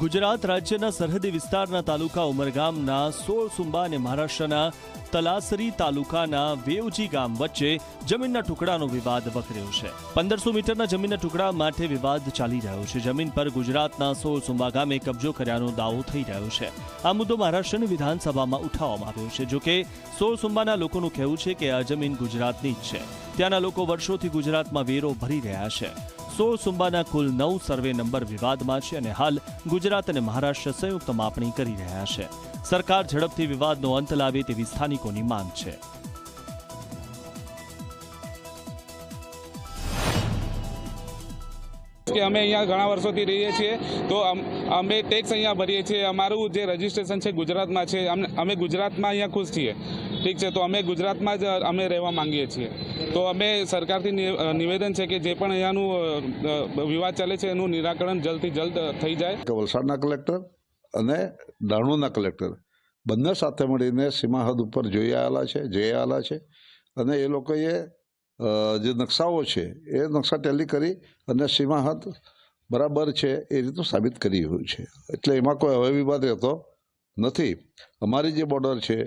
ગુજરાત રાજ્યના સરહદી વિસ્તારના તાલુકા ઉમરગામના સોળ સુંબા અને મહારાષ્ટ્રના તલાસરી તાલુકાના વેવજી ગામ વચ્ચે જમીનના ટુકડાનો વિવાદ વકર્યો છે. પંદરસો મીટરના જમીનના ટુકડા માટે વિવાદ ચાલી રહ્યો છે. જમીન પર ગુજરાતના સોળ સુંબા ગામે કબજો કર્યાનો દાવો થઈ રહ્યો છે. આ મુદ્દો મહારાષ્ટ્રની વિધાનસભામાં ઉઠાવવામાં આવ્યો છે. જોકે સોળ સુંબાના લોકોનું કહેવું છે કે આ જમીન ગુજરાતની જ છે. ત્યાંના લોકો વર્ષોથી ગુજરાતમાં વેરો ભરી રહ્યા છે. સોળ સુંબાના કુલ નવ સર્વે નંબર વિવાદમાં છે અને હાલ ગુજરાત અને મહારાષ્ટ્ર સંયુક્ત માપણી કરી રહ્યા છે. સરકાર ઝડપથી વિવાદનો અંત લાવે તેવી સ્થાનિકોની માંગ છે. કે અમે અહીંયા ઘણા વર્ષોથી રહીએ છીએ, તો અમ- ટેક્સ અહીંયા ભરીએ છીએ. અમારું જે રજિસ્ટ્રેશન છે ગુજરાતમાં છે અમે ગુજરાતમાં અહીંયા ખુશ છીએ. ઠીક છે, તો અમે ગુજરાતમાં જ અમે રહેવા માંગીએ છીએ. તો અમે સરકારથી નિવેદન છે કે જે પણ અહીંયાનું વિવાદ ચાલે છે, એનું નિરાકરણ જલ્દથી જલ્દ થઈ જાય. વલસાડના કલેક્ટર અને દાણુના કલેક્ટર બંને સાથે મળીને સીમા હદ ઉપર જોઈ આવેલા છે, જઈ આવેલા છે. અને એ લોકોએ જે નકશાઓ છે, એ નકશા ટેલી કરી અને સીમા હદ બરાબર છે એ રીતનું સાબિત કરી રહ્યું છે. એટલે એમાં કોઈ હવે વિવાદ રહેતો નથી. અમારી જે બોર્ડર છે